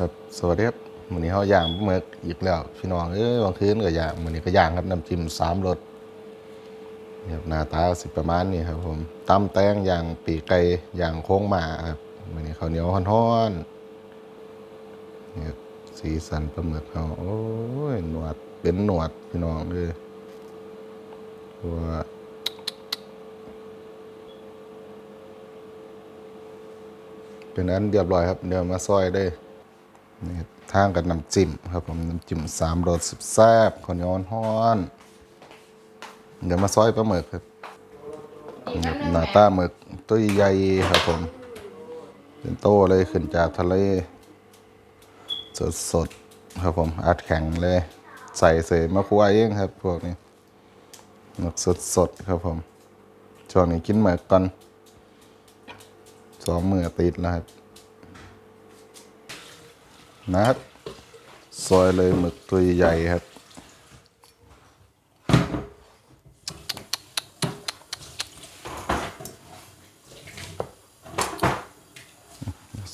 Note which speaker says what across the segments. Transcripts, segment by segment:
Speaker 1: ครับสวัสดีครับวันนี้เขาย่างเมือกอีกแล้วพี่น้องเอ้ยบางคืนก็ย่างวันนี้ก็ย่างครับน้ำจิ้มสามรสเนี่ครับหน้าตาสิประมาณนี้ครับ ผมตำแตงอย่างปีกไก่อย่างโค้งหมาครับวันนี้ข้าวเหนียวฮ้อนๆเนี่ครับสีสันปลาหมึกเขาโอ้ยหนวดเป็นหนวดพี่น้องเลยตัวเป็นอันเรียบร้อยครับเดี๋ยวมาซอยได้ นี่ครับทางกับน้ำจิ้มครับผมน้ำจิ้มสามรสสุดแซ่บข้าวเหนียวฮ้อนๆเดี๋ยวมาซอยปลาหมึกครับนี่ครับหน้าตาหมึกตัวใหญ่ครับผมเป็นโตเลยขึ้นจากทะเล สดสดๆครับผมอัดแข็งเลย ใส่เสมาคั่วเองครับ พวกนี้หมึกสดสดๆครับผมช่วงนี้กินหมึกก่อนสองมือติดแล้วครับ นะครับซอยเลยหมึกตัวใหญ่ครับ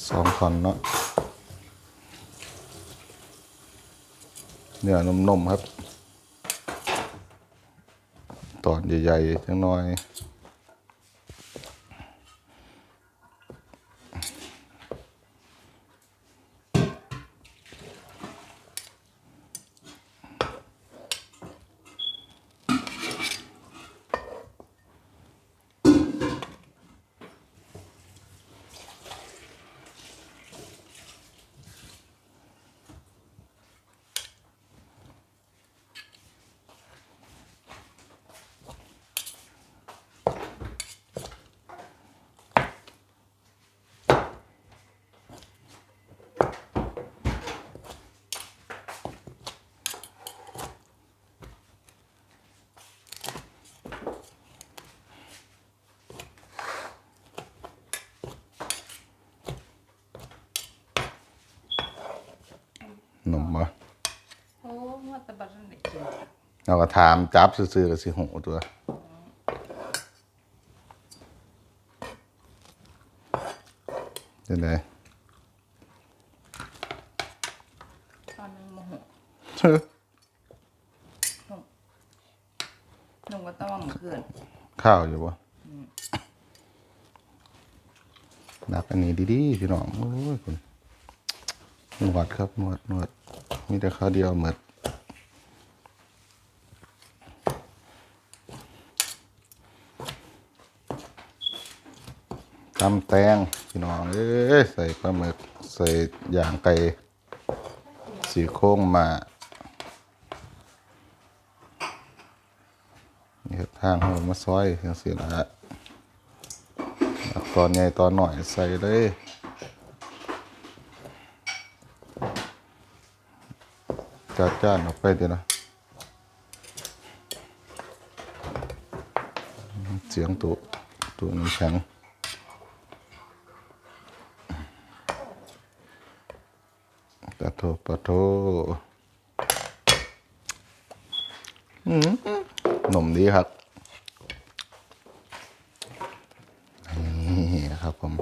Speaker 1: สองคนเนาะเนื้อนุ่มๆครับ ตอนใหญ่ๆจังน้อย หนุ่มปะ
Speaker 2: โอ้ว่าแต่บัดนั้นได้กิน
Speaker 1: เราก็ถามจับซื่อๆกับสิหูตัวยังไง
Speaker 2: ตอนนึงโมโหนุ่งก็ต้องเมื่อคืน
Speaker 1: ข้าวอยู่ปะนับอันนี้ดีๆพี่น้อง โอ้ยคุณ นวดครับนวดนวด มีแต่ข้าวเดียวหมดตำแตงพี่น้องเอ้ยใส่ปลาหมึกใส่ย่างไก่สีโค้งมานี่ครับทางเขามาซอยอย่างเสียละตอนใหญ่ตอนหน่อยใส่เลย จัดจ้านออกไปดีนะเสียงตุตุน้ำแข็งปะโทปะโทหนุ่มดีครับ นี่ครับผม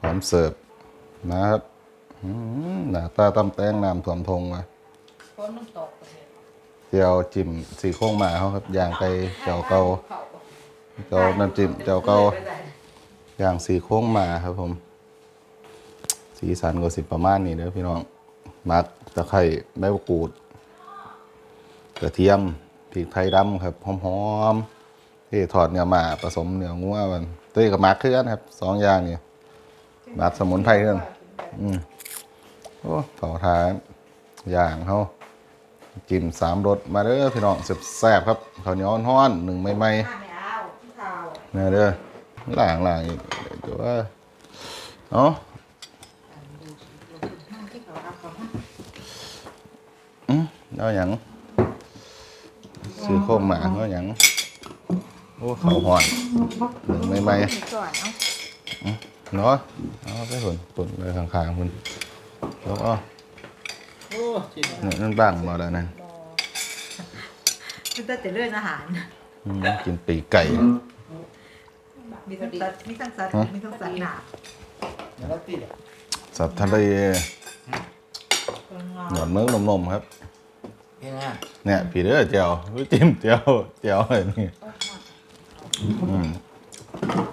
Speaker 1: พร้อมเสิร์ฟนะครับหน้าตาตำแตงน้ำถ่วมทงมา
Speaker 2: นมันตกเลย
Speaker 1: เจียวจิ้มสีโค้งหมาเขาครับย่างไก่เจียวเกา
Speaker 2: เขา
Speaker 1: เจียวน้ำจิ้มเจียวเกาย่างสีโค้งหมาครับผม สีสันก็สิประมาณนี้เด้อพี่น้องมักตะไคร้ใบมะกรูดกระเทียมพริกไทยดำครับหอมๆที่ถอดเนื้อหมาผสมเนื้องัวมันตัวนี้กับมักคือนครับสองอย่างนี่มักสมุนไพรเพื่อนอืมโอ้เผาทานอย่างเขา จิ้มสามรสมาเด้อพี่น้องแซ่บๆครับข้าวเหนียวฮ้อนๆหนึ่งไม่ไม่
Speaker 2: ไม่เอาข้าว
Speaker 1: ๆเนี่ยเด้อล่างล่างอีกเดี๋ยวว่าเนาะอืมเอาอย่างซื้อโค้งหมาเอาอย่างโอ้เขาห่อนหนึ่งไม่ไม่
Speaker 2: ก่อนเอา
Speaker 1: ๆเนาะเอาไปหุ่นตุ่นเลยข้างๆคุณแล้วก็
Speaker 3: โอ้จริง
Speaker 1: เนี่ยนั่นบ้างมาแล้วนั่น
Speaker 4: คือแต่แต่เรื่องอาหาร
Speaker 1: อืมกินปีกไก่
Speaker 4: มีทั้งสัตว์มีทั้งสัตว์มีทั้งสัตว์หนา
Speaker 3: แล้วติด
Speaker 1: สัตว์ทะเลหนวดเมืองนมๆครับ
Speaker 3: เห็นไหม
Speaker 1: เนี่ยผีเด้อเจียวจิ้มเจียวเจียวอะไรนี่อืม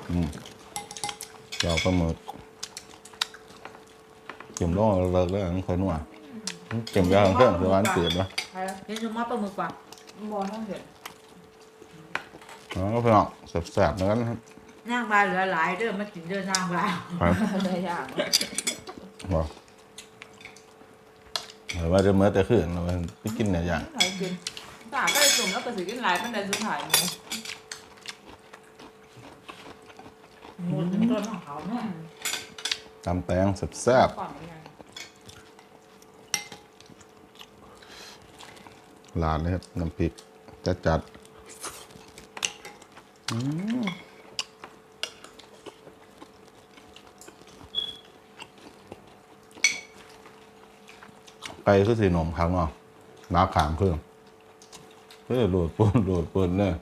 Speaker 1: อืมเจียวปลาหมึกจิ้มลงเลิกแล้วค่อยนัว จิ้มยางเพื่อนคือร้านเสือดวะ
Speaker 2: ใคร
Speaker 4: เห็นสมมติปลาหมึกกว่า
Speaker 2: บอลต้องเห็น
Speaker 1: อ๋อพี่องแสบๆเหมือนกันครับ
Speaker 4: นางบาเหลือหลายเด้อมากินเด้อนางบา
Speaker 1: ครับ
Speaker 2: อย่าง
Speaker 1: บอกหรือว่าจะเมื่อแต่คืนเราไปกินเนี่ยอย่าง
Speaker 2: ใครกินตาก็เลยสุ่มแล้วก็สิกินหลายเป็นแต่สุดท้ายหมู
Speaker 4: หมูถึงต้นของเขาเนาะ
Speaker 1: ตำแตงแซ่บ
Speaker 2: ก่ อนยังไง
Speaker 1: ๆลาดเลยครับน้ำพริกจัดจัดอืมไก่คือสีนมครั้งเนาะน้าขามเครื่องเฮ้ยโหลดปุ่นโหลดปุ่นเนี่ย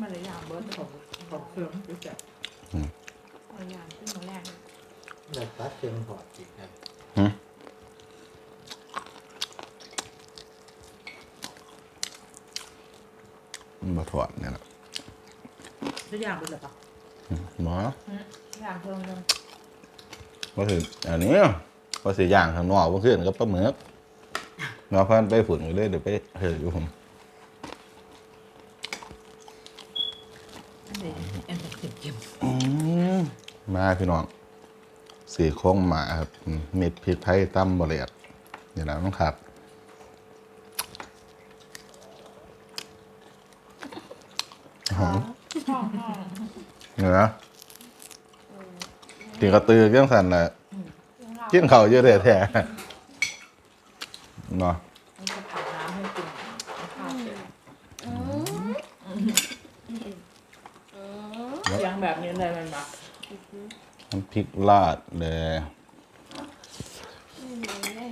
Speaker 2: มันเลยอย่างเบิร์ดของของเครื่องรู้จักอะไรอย่างขึ้นมาแรก
Speaker 3: แบบตัดเชิงถอดจิตครั
Speaker 1: มันมาถอดเนี่ยแหละ
Speaker 4: ทุกอย่างเป็นแบบปะ
Speaker 1: หมอ
Speaker 2: อย่างเพิ่มเลย
Speaker 1: ก็คืออันนี้ก็สีย่างข้างนอกเพื่อนก็ปลาหมึกเราเพื่อนไปฝุ่นกันเลยเดี๋ยวไปเฮ้ยอยู่ผม
Speaker 4: นี่เอ็นเก็บเก็บ
Speaker 1: อืมมาพี่น้องสีโค้งหมาครับอืมเม็ดพริกไทยตั้มบะเลียดนี่แหละต้องขัด หอมเนี่ยนะตีกระตือเรื่องสันแหละกินเขาวเยอะแท้ๆเนาะ
Speaker 2: มันจะตักน้ำให้กินข้าวเสร็จเสียงแบบนี้เลยมันแบบ
Speaker 1: น้ำพริกราดเลย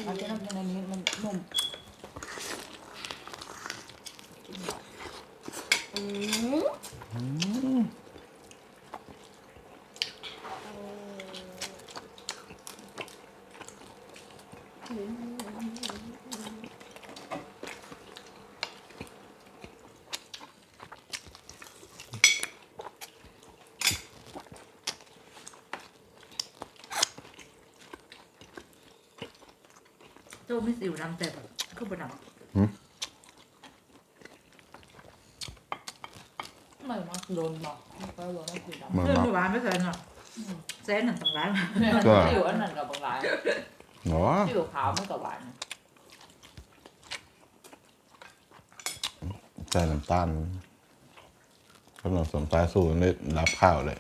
Speaker 2: เอาเจ้าน้ำในนี้มันนุ่ม
Speaker 4: โจ้ไม่สิวน้ำแต่แบบคือบนหนัง
Speaker 2: ไม่มักโดนบอกไม่ค่อยโดนไม่กินดอก
Speaker 1: มัน
Speaker 4: เรื่อง
Speaker 1: มา
Speaker 4: เมื่อวานไม่เคยเนาะเซนหนึ่งต่างร้าน
Speaker 1: ก็
Speaker 2: อยู่อันนั้นกับบางร้าน
Speaker 1: เนาะ
Speaker 2: อยู่ขาวมันกับหวาน
Speaker 1: ใส่น้ำตาลขนมสมสายสูตรได้รับข้าวเลย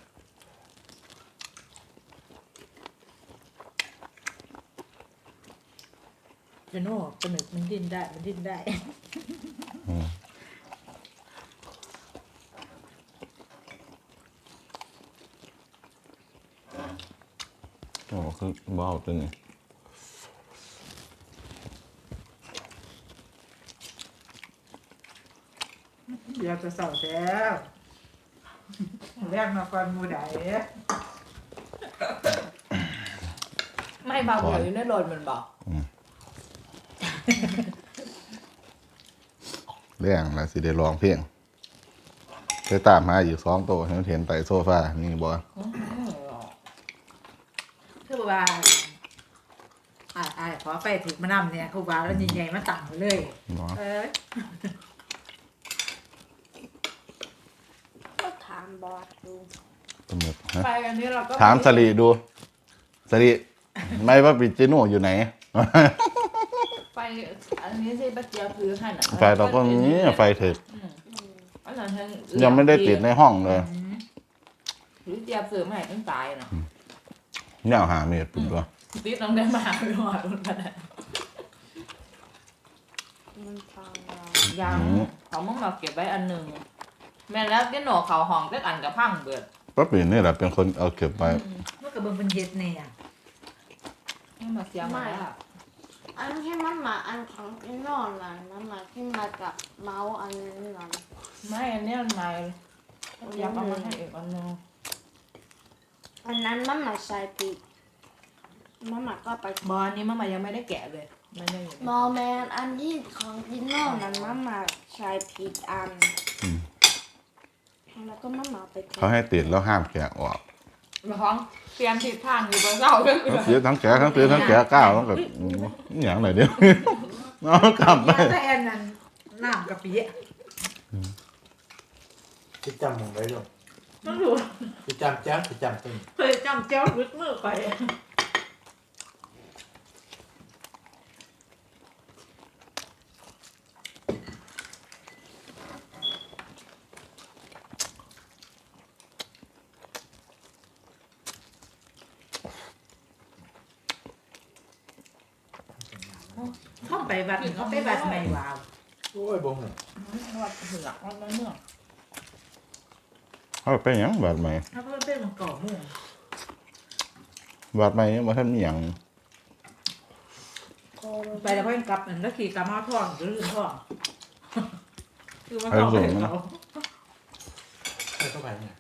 Speaker 4: เจโน่ปลาหมึกมันดิ้นได้ มันดิ้นได้
Speaker 1: โอ้คือเบาตัวนี้
Speaker 4: เดี๋ยวจะเสาแล้วแรกมาก่อนหมูได
Speaker 2: ไม่บางเลยอยู่ในรถมันบอก
Speaker 1: เรื่องนะสิได้ร้องเพลงไปตามหาอยู่สองตัวเห็นเห็นไต่โซฟานี่บอ
Speaker 4: คือว่าอ่าอ่าขอไปถึงมานำเนี่ยคือว่าแล้วใหญ่ๆมาตั้งไว้เลย
Speaker 1: เนาะ
Speaker 4: เอ้ย
Speaker 5: ก็ถามบอสดู
Speaker 1: ตำรวจฮะ
Speaker 2: ไปอันนี้เราก็
Speaker 1: ถามสลีดูสลีไม่ว่าปิจิโน่อยู่ไหน
Speaker 2: ไปอันนี้สิป้าเจียบคือให้น่ะ
Speaker 1: ไฟเราก็มีไฟถึก
Speaker 2: อันนั้นฉัน
Speaker 1: ยังไม่ได้ติดในห้องเลย
Speaker 2: หรือเจียบซื้อมาให้ตั้งตายน่ะ
Speaker 1: เนี่ยเอาหาเมียปุ่นตัว
Speaker 2: ติดต้องได้มาไปหอดมันขนาด
Speaker 5: มันฟังเรา
Speaker 2: ยังเขามึงมาเก็บไว้อันหนึ่งแม่แล้วที่หนอเขาห้องก็อันกับพังเบิด
Speaker 1: ป้าปีนี่แหละเป็นคนเอาเก็บไป
Speaker 4: เมื่อกับเบิ่งเป็นเย็ดเนี่ย
Speaker 2: ให้มาเสียงมาแล้ว
Speaker 5: อันที่มันมาอันของที่นอนน่ะนั่นน่ะที่มากับเมาส์อันนี้นั่น
Speaker 2: ไม่อันนี้มันใหม่อยากเอามาให้อีกอันหนึง
Speaker 5: อันนั้นมันมาใส่ปีกมาม่าก็ไป
Speaker 2: บอลนี้มามายังไม่ได้แกะเลยมันยังอยู่ใน
Speaker 5: มอแมนอันที่ของกินนอกนั้นมาม่าใช้ผิดอัน
Speaker 1: อืม
Speaker 5: แล้วก็มาม่าไปทิ้ง
Speaker 1: เขาให้ติดแล้วห้ามแกะออก
Speaker 2: ร้องเปลี่ยนทิศทางอยู่บนเสาเลย
Speaker 1: ทั้งเสียทั้งแกะทั้งเสียทั้งแกะก้าวต้องแบบอหย่างไรเดียว น้องกลับไป
Speaker 4: เนี่ยแต่แอนนั้นน้ำกะปิอะ
Speaker 3: จะจำมึงไว้ด้วย
Speaker 4: มันรู้
Speaker 3: จะจำแจ๊บจะจำต้น
Speaker 4: เคยจำเจ้ารุดมือไป วัดเขาไปวัดไม่วาว
Speaker 3: โอ้ยบ่ง
Speaker 2: วัดเหือกวัดแล้วเนื่อง
Speaker 1: เขาไปหยังบาดใหม่
Speaker 4: ถ้าเพิ่นเป็นมันก่อมุ่ง
Speaker 1: บาดใหม่ยังมาทำอหย่าง
Speaker 4: ไปแล้วเพิ่นกลับมันแล้วขี่กลับมาท่องหรือลืมท่องคือมันท่องไปเขา
Speaker 3: ให้เข้าไปเนี่ย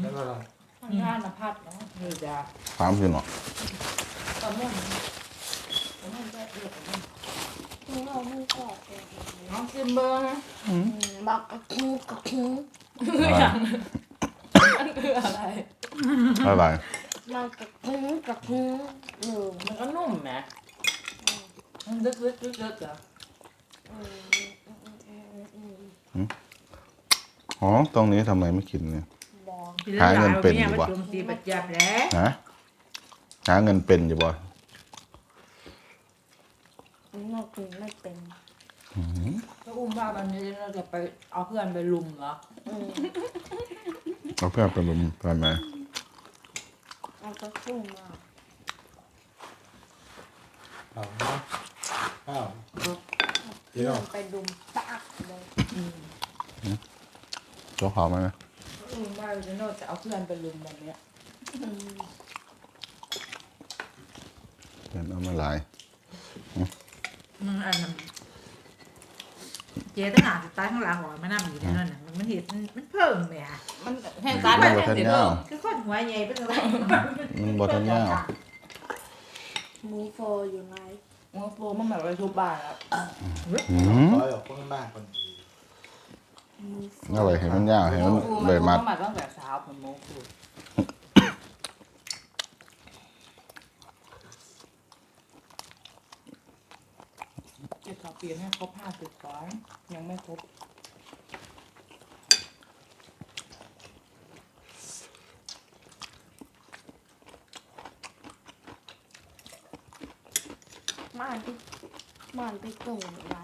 Speaker 3: แล้วก็เรา
Speaker 2: ทางด้านนภัสเนาะ
Speaker 4: เออจ้า
Speaker 1: ถามสิเนาะ
Speaker 2: ตอนม่วงตอน ม่วงแก้เลือด
Speaker 5: มึงเอามือกอดเลย
Speaker 2: น้องซิมเบิร์นะ
Speaker 5: อืมบอกกระคูกระคู
Speaker 2: คืออย่างมันคืออะไร
Speaker 1: อะไร
Speaker 5: มันกระคูกระคูหนึ่ง
Speaker 2: มันก็นุ่มไหมมันลึกลึกลึกลึกเหรอ
Speaker 5: อืมอืมอืมอืมอืม
Speaker 1: อ๋อ ตรงนี้ทำไมไม่กินเนี่ย
Speaker 5: บอก
Speaker 4: หาเงินเป็นอยู่บ่โจมตีปัจจับแล้ว
Speaker 1: ฮะหาเงินเป็นอยู่บ่
Speaker 5: นอกกินไม่เป็น
Speaker 1: อืม
Speaker 2: ถ้าอุ้มว่าวันนี้เราจะไปเอาเพื่อนไปลุมเหรอ
Speaker 5: อืม
Speaker 1: เอาเพื่อนไปรุมไปไหม
Speaker 5: เอากระคูมา
Speaker 3: เอาเนาะข้าวเดี๋ยว
Speaker 5: ไปดุมปากเลย
Speaker 1: โจ๊กเขาไหม
Speaker 2: อุ้มว่าเราจะเอาเพื่อนไปลุมวันเนี้ย
Speaker 5: อืม
Speaker 1: เงินเอามาหลาย
Speaker 4: มึงอันนั้นเจ๊ตั้งหาสตาร์ข้างหลังหัวมันนั่งอยู่ในนั่นน่ะมันเห็นมันเพิ่มเนี่ย
Speaker 2: มันแห้งตายไปแห้งเสียเพิ่ม
Speaker 4: คือคนหัวใหญ่เป็นอะไร
Speaker 1: มันบอทันยาว
Speaker 5: หมูโฟอยู่ไหน
Speaker 2: มันโฟมันแบบไปทุบบ้านแล้ว
Speaker 1: อืม
Speaker 3: ร้อยออกคนบ้านคนดี
Speaker 5: หมูโฟ
Speaker 1: เอาไว้ให้มันยาวให้มัน
Speaker 2: ฟู
Speaker 1: ใบมัด
Speaker 2: มันตั้งแต่เช้าผมโมฟู เจ็ดสองปีให้ครบห้าสิบก่อนยังไม่ครบ
Speaker 5: ม่านพี่ม่านพี่ตุ่มไร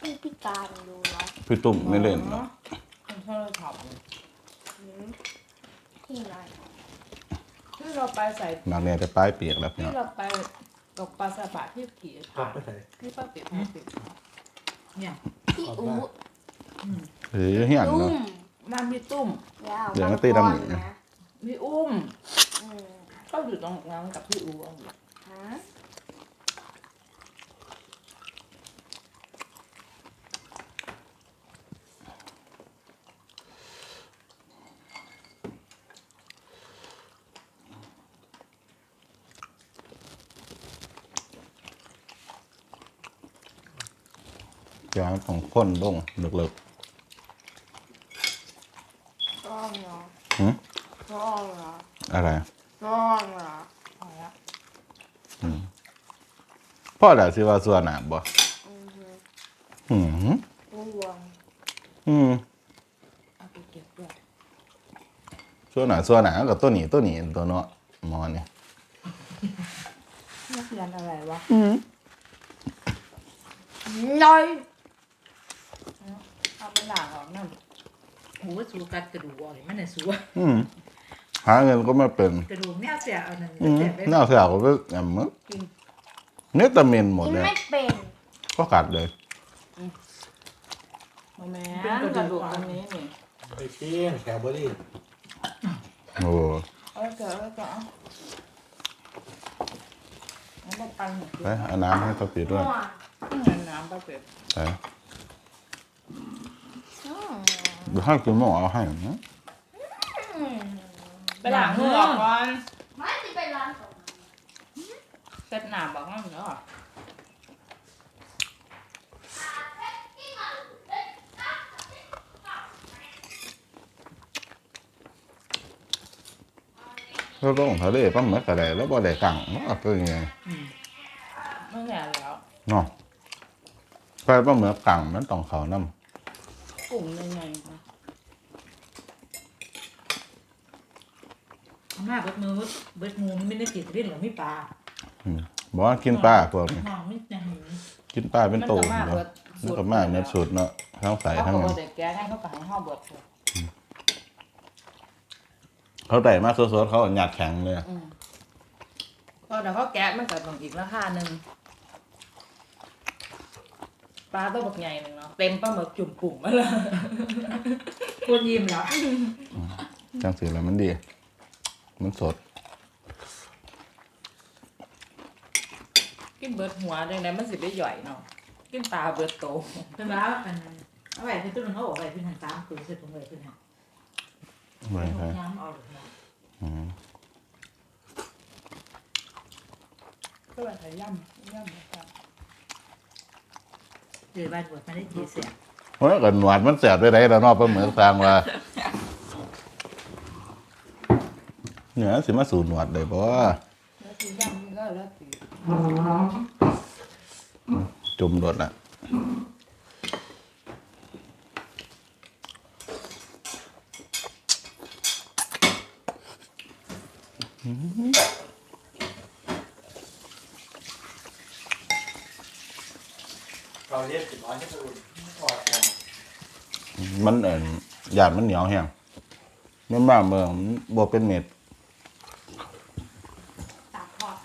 Speaker 5: พี่พิการดูเหรอ
Speaker 1: พี่ตุ้มไม่เล่นหรอก
Speaker 2: มันชอบเลยขับ
Speaker 5: หืมที่ไหน
Speaker 2: ที่เราไปใส่
Speaker 1: หนักเนี่ยจะป้ายเปียกแล้วพี่
Speaker 2: ที่
Speaker 1: น้อง
Speaker 2: เราไป ตกปลาสบะที่ขี่
Speaker 3: กลั
Speaker 2: ขา
Speaker 3: บไปไหน
Speaker 2: ที่ป้าติดป้าติด
Speaker 4: เนี่ย
Speaker 5: พี่อู
Speaker 1: เฮ้ยเฮียน
Speaker 5: ตุ้
Speaker 1: เนาะ
Speaker 5: ม
Speaker 2: นั่นพี่ตุ้ม
Speaker 5: แล้ว
Speaker 1: เดี๋ยวก็ตีดำหนิ
Speaker 5: นะ
Speaker 2: พี่อุ้ม
Speaker 5: อืม
Speaker 2: ก็อยู่ตรงนั้นกับพี่อูอะ
Speaker 5: ฮะ
Speaker 1: ยางของคนลงเลิก
Speaker 5: ร้องเหรอ
Speaker 1: ๆหืม
Speaker 5: ร้องเหรอ
Speaker 1: อะไร
Speaker 5: ร้องเหรอ
Speaker 2: พอแล้ว
Speaker 1: พ่อเดี๋ยวสิว่าส่วนหนาบ่
Speaker 5: อือฮึ
Speaker 1: อืม
Speaker 5: ร่วง
Speaker 1: อืม
Speaker 2: เอาไปเก็บด้วย
Speaker 1: ส่วนหนาส่วนหนากับตัวนี้ตัวนี้ตัวเนาะหมอนี่
Speaker 2: นักเรียนอะไรวะ
Speaker 5: น้อย
Speaker 2: เอาไป หลางของนั่น
Speaker 4: โอ้สูกัดกระดูกอ่อยมันน่ะสู
Speaker 1: อืมหาเงินก็ไม่เป็น
Speaker 4: กระดูกแนวเสียเอานั่น
Speaker 1: อืม
Speaker 4: เสียไป
Speaker 1: น่าเสียก็ไปแอมมึกเนื้อตะเมนหมด
Speaker 5: กิน
Speaker 1: เลย
Speaker 5: ไม่เป็น
Speaker 1: ก็กัดเลย
Speaker 2: โมแม่นกระดูกตรงนี้นี่
Speaker 3: ไปเปี้ยงแคลเบอรี่
Speaker 1: โอ้
Speaker 2: เอาไปเกิดเอาไปเกิดเอาเอาไปปั่นหน่อยสิ
Speaker 1: ไปเอาน้ำให้เขาปีด้วย
Speaker 5: มั่ว
Speaker 2: เงินน้ำไปเป็ด
Speaker 1: ใช่
Speaker 5: อืม
Speaker 1: เดี๋ยวให้คุณหมอเอาให้นะ
Speaker 5: อืม
Speaker 2: ไปหลังมือออกก่อน
Speaker 5: ไม่จะไป
Speaker 2: เซ็ตหนาบอกนั่นเนาะ
Speaker 1: เราต้องทะเลปลาหมึกอะไรแล้วบ่ได้กังเนาะเป็นไง
Speaker 2: ไม่แน่แล้ว
Speaker 1: เนาะไปปลาหมึกกังมันต้องเขาน้
Speaker 2: กลุ่มยังไงนะ
Speaker 4: เอามาเบิดมือเบิดมือมันไม่ได้กินดิ้นหรือไม่ปลาำ
Speaker 1: อืมบอกว่ากินปลาพวกนี้
Speaker 4: ห้องไม่จะเห็น
Speaker 1: กินปลาเป็นโต
Speaker 2: มันก็มา
Speaker 1: เนาะ
Speaker 2: เบิด
Speaker 1: มันก็มาเนื้อสูตรเนาะทั้งใส
Speaker 2: เขา
Speaker 1: ทั้ง
Speaker 2: ก็
Speaker 1: นั้
Speaker 2: บ่
Speaker 1: น
Speaker 2: ได้แก้ให้เขาก็ให้เฮาเบิดเลย
Speaker 1: เขาได้มาสดๆเขาเอาหยาดแข็งเลย
Speaker 2: อืมพอเดี๋ยวเขาแกะมันก็ต้องอีกราคาหนึ่ง ปลาตัวบักใหญ่หนึ่งเนาะเต็มปลาหมึกจุ่มปุ่มมาเลย
Speaker 4: ควรยิ้มแล้ว
Speaker 1: จังสีแล้วมันดี มันสด
Speaker 2: กินเบิดหัวจังไดมันสิไปย่อยเนาะกินปลาเบิดโต
Speaker 4: เป็นว่าอันเอาไว้ที่ตู้นึงเขาบอกไว้ที่หันตามตัวเสร็จตรงเลยที่หัน
Speaker 1: ไว้ให้
Speaker 4: น้ำเอาหรือเปล่า
Speaker 1: อืม
Speaker 2: ก็ว่าใส่ย่ำย่ำนะครับ
Speaker 4: เจอบ้านบวชมาได้จีเสีย
Speaker 1: เพราะกันหนวดมันแสบไปไหนแล้วเนาะปลาหมึกสร้างว่าเหนือสิมาสู่หนวดเลยบ่
Speaker 2: แล้วสิย่ำก็แล้วสิ
Speaker 1: จุ่มรดอะ
Speaker 3: เราเรียกสิบร้อยที่สุดถอดกัน
Speaker 1: มันเอ่อหยาดมันเหนียวแห้งมันมาเมืองมันบ่เป็นเม็ด
Speaker 5: ตักทอด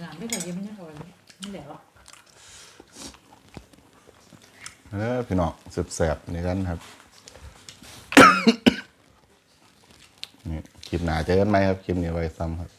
Speaker 4: งานไม่เคยยิ้มไม่ได้เลยไม่เหลว
Speaker 1: เออพี่น้องแสบๆนี่กันครับ นี่คลิป หนาเจอกันไหมครับคลิปนี้ไว้ซ้ำครับ